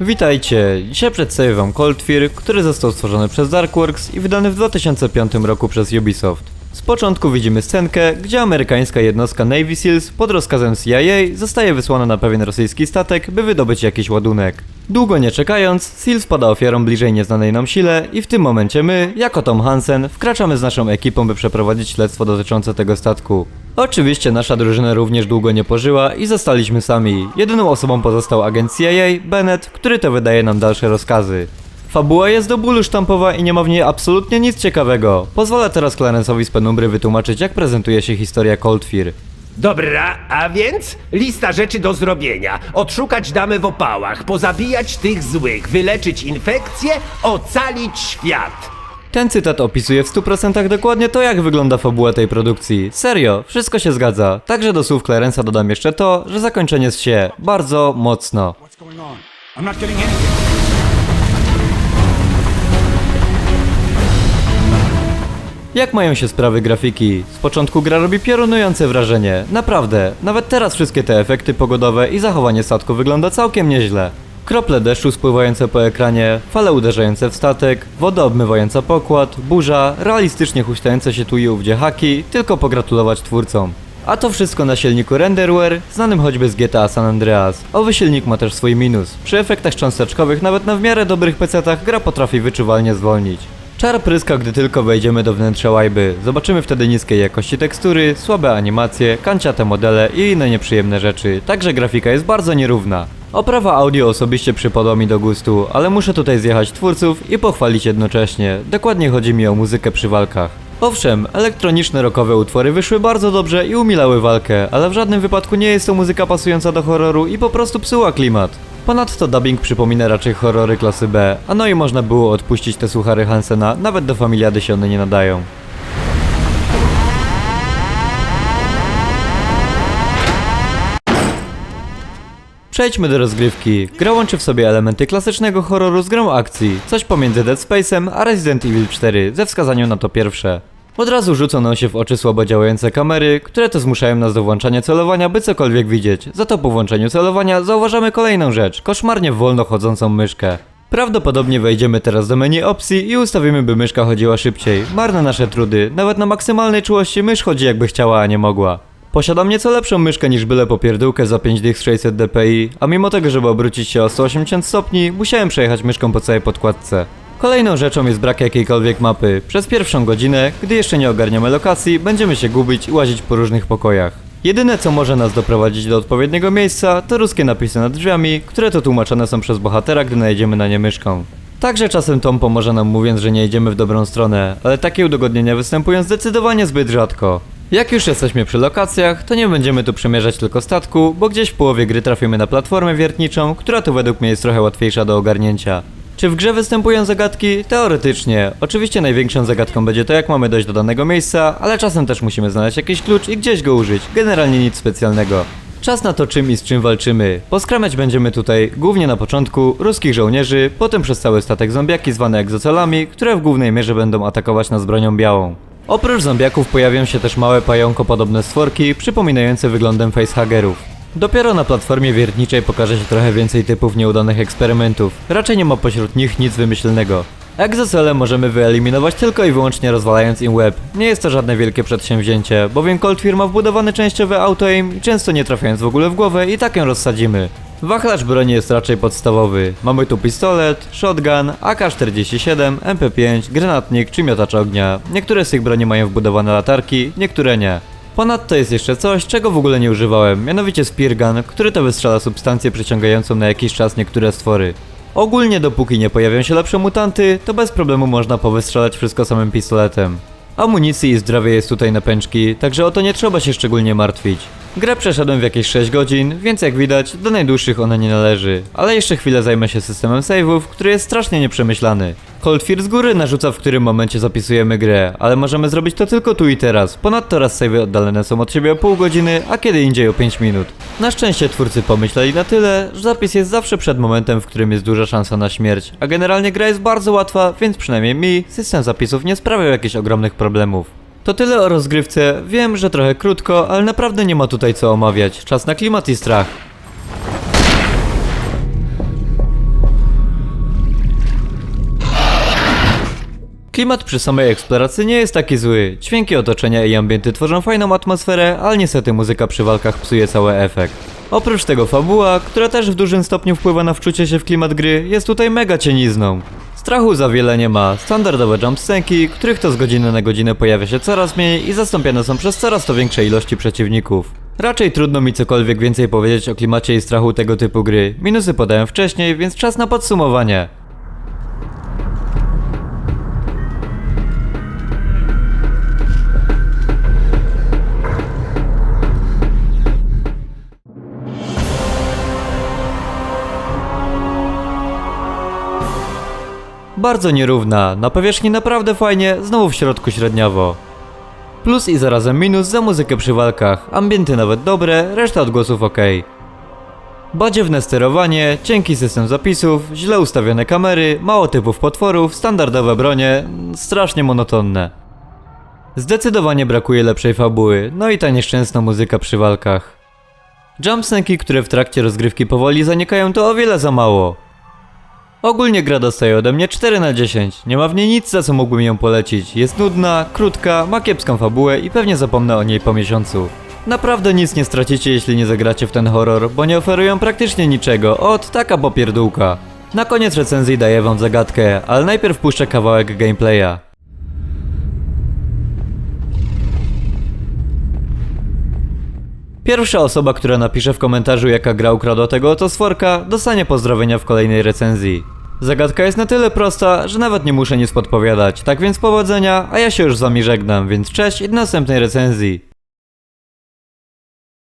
Witajcie, dzisiaj przedstawię wam Cold Fear, który został stworzony przez Darkworks i wydany w 2005 roku przez Ubisoft. Z początku widzimy scenkę, gdzie amerykańska jednostka Navy Seals pod rozkazem CIA zostaje wysłana na pewien rosyjski statek, by wydobyć jakiś ładunek. Długo nie czekając, Seals pada ofiarą bliżej nieznanej nam sile i w tym momencie my, jako Tom Hansen, wkraczamy z naszą ekipą, by przeprowadzić śledztwo dotyczące tego statku. Oczywiście nasza drużyna również długo nie pożyła i zostaliśmy sami. Jedyną osobą pozostał agent CIA, Bennett, który to wydaje nam dalsze rozkazy. Fabuła jest do bólu sztampowa i nie ma w niej absolutnie nic ciekawego. Pozwolę teraz Clarence'owi z penumbry wytłumaczyć, jak prezentuje się historia Cold Fear. Dobra, a więc lista rzeczy do zrobienia. Odszukać damy w opałach, pozabijać tych złych, wyleczyć infekcję, ocalić świat. Ten cytat opisuje w 100% dokładnie to, jak wygląda fabuła tej produkcji. Serio, wszystko się zgadza. Także do słów Clarence'a dodam jeszcze to, że zakończenie się bardzo mocno. Jak mają się sprawy grafiki? Z początku gra robi piorunujące wrażenie. Naprawdę, nawet teraz wszystkie te efekty pogodowe i zachowanie statku wygląda całkiem nieźle. Krople deszczu spływające po ekranie, fale uderzające w statek, woda obmywająca pokład, burza, realistycznie huśtające się tu i ówdzie haki, tylko pogratulować twórcom. A to wszystko na silniku Renderware, znanym choćby z GTA San Andreas. Owy silnik ma też swój minus. Przy efektach cząsteczkowych nawet na w miarę dobrych PC-tach gra potrafi wyczuwalnie zwolnić. Czar pryska, gdy tylko wejdziemy do wnętrza łajby. Zobaczymy wtedy niskiej jakości tekstury, słabe animacje, kanciate modele i inne nieprzyjemne rzeczy, także grafika jest bardzo nierówna. Oprawa audio osobiście przypadła mi do gustu, ale muszę tutaj zjechać twórców i pochwalić jednocześnie. Dokładnie chodzi mi o muzykę przy walkach. Owszem, elektroniczne rockowe utwory wyszły bardzo dobrze i umilały walkę, ale w żadnym wypadku nie jest to muzyka pasująca do horroru i po prostu psuła klimat. Ponadto dubbing przypomina raczej horrory klasy B, a no i można było odpuścić te suchary Hansena, nawet do familiady się one nie nadają. Przejdźmy do rozgrywki. Gra łączy w sobie elementy klasycznego horroru z grą akcji, coś pomiędzy Dead Space'em a Resident Evil 4, ze wskazaniem na to pierwsze. Od razu rzucą nam się w oczy słabo działające kamery, które to zmuszają nas do włączania celowania, by cokolwiek widzieć. Za to po włączeniu celowania zauważamy kolejną rzecz, koszmarnie wolno chodzącą myszkę. Prawdopodobnie wejdziemy teraz do menu opcji i ustawimy, by myszka chodziła szybciej. Marne nasze trudy, nawet na maksymalnej czułości mysz chodzi jakby chciała, a nie mogła. Posiadam nieco lepszą myszkę niż byle popierdółkę za 5 dych 600 dpi, a mimo tego, żeby obrócić się o 180 stopni, musiałem przejechać myszką po całej podkładce. Kolejną rzeczą jest brak jakiejkolwiek mapy. Przez pierwszą godzinę, gdy jeszcze nie ogarniamy lokacji, będziemy się gubić i łazić po różnych pokojach. Jedyne co może nas doprowadzić do odpowiedniego miejsca to ruskie napisy nad drzwiami, które to tłumaczone są przez bohatera, gdy najedziemy na nie myszką. Także czasem Tom pomoże nam mówiąc, że nie idziemy w dobrą stronę, ale takie udogodnienia występują zdecydowanie zbyt rzadko. Jak już jesteśmy przy lokacjach, to nie będziemy tu przemierzać tylko statku, bo gdzieś w połowie gry trafimy na platformę wiertniczą, która tu według mnie jest trochę łatwiejsza do ogarnięcia. Czy w grze występują zagadki? Teoretycznie. Oczywiście największą zagadką będzie to, jak mamy dojść do danego miejsca, ale czasem też musimy znaleźć jakiś klucz i gdzieś go użyć. Generalnie nic specjalnego. Czas na to czym i z czym walczymy. Poskramiać będziemy tutaj, głównie na początku, ruskich żołnierzy, potem przez cały statek zombiaki zwane egzocelami, które w głównej mierze będą atakować nas bronią białą. Oprócz zombiaków pojawią się też małe pająko-podobne stworki, przypominające wyglądem facehagerów. Dopiero na platformie wiertniczej pokaże się trochę więcej typów nieudanych eksperymentów. Raczej nie ma pośród nich nic wymyślnego. Egzocele możemy wyeliminować tylko i wyłącznie rozwalając im łeb. Nie jest to żadne wielkie przedsięwzięcie, bowiem Cold Fear ma wbudowany częściowy auto-aim często nie trafiając w ogóle w głowę i tak ją rozsadzimy. Wachlarz broni jest raczej podstawowy. Mamy tu pistolet, shotgun, AK-47, MP5, granatnik czy miotacz ognia. Niektóre z tych broni mają wbudowane latarki, niektóre nie. Ponadto jest jeszcze coś, czego w ogóle nie używałem, mianowicie spear gun, który to wystrzela substancję przyciągającą na jakiś czas niektóre stwory. Ogólnie dopóki nie pojawią się lepsze mutanty, to bez problemu można powystrzelać wszystko samym pistoletem. Amunicji i zdrowia jest tutaj na pęczki, także o to nie trzeba się szczególnie martwić. Grę przeszedłem w jakieś 6 godzin, więc jak widać, do najdłuższych ona nie należy. Ale jeszcze chwilę zajmę się systemem save'ów, który jest strasznie nieprzemyślany. Cold Fear z góry narzuca w którym momencie zapisujemy grę, ale możemy zrobić to tylko tu i teraz. Ponadto raz save'y oddalone są od siebie o pół godziny, a kiedy indziej o 5 minut. Na szczęście twórcy pomyśleli na tyle, że zapis jest zawsze przed momentem, w którym jest duża szansa na śmierć, a generalnie gra jest bardzo łatwa, więc przynajmniej mi system zapisów nie sprawiał jakichś ogromnych problemów. To tyle o rozgrywce. Wiem, że trochę krótko, ale naprawdę nie ma tutaj co omawiać. Czas na klimat i strach. Klimat przy samej eksploracji nie jest taki zły. Dźwięki otoczenia i ambienty tworzą fajną atmosferę, ale niestety muzyka przy walkach psuje cały efekt. Oprócz tego fabuła, która też w dużym stopniu wpływa na wczucie się w klimat gry, jest tutaj mega cienizną. Strachu za wiele nie ma, standardowe jumpscenki, których to z godziny na godzinę pojawia się coraz mniej i zastąpione są przez coraz to większe ilości przeciwników. Raczej trudno mi cokolwiek więcej powiedzieć o klimacie i strachu tego typu gry. Minusy podałem wcześniej, więc czas na podsumowanie. Bardzo nierówna, na powierzchni naprawdę fajnie, znowu w środku średniawo. Plus i zarazem minus za muzykę przy walkach, ambienty nawet dobre, reszta odgłosów ok. Badziewne sterowanie, cienki system zapisów, źle ustawione kamery, mało typów potworów, standardowe bronie, strasznie monotonne. Zdecydowanie brakuje lepszej fabuły, no i ta nieszczęsna muzyka przy walkach. Jumpsnaki, które w trakcie rozgrywki powoli zanikają to o wiele za mało. Ogólnie gra dostaje ode mnie 4 na 10. Nie ma w niej nic, za co mógłbym ją polecić. Jest nudna, krótka, ma kiepską fabułę i pewnie zapomnę o niej po miesiącu. Naprawdę nic nie stracicie, jeśli nie zagracie w ten horror, bo nie oferują praktycznie niczego. Od taka popierdółka. Na koniec recenzji daję wam zagadkę, ale najpierw puszczę kawałek gameplaya. Pierwsza osoba, która napisze w komentarzu jaka gra ukradła tego oto stworka, dostanie pozdrowienia w kolejnej recenzji. Zagadka jest na tyle prosta, że nawet nie muszę nic podpowiadać, tak więc powodzenia, a ja się już z wami żegnam, więc cześć i do następnej recenzji.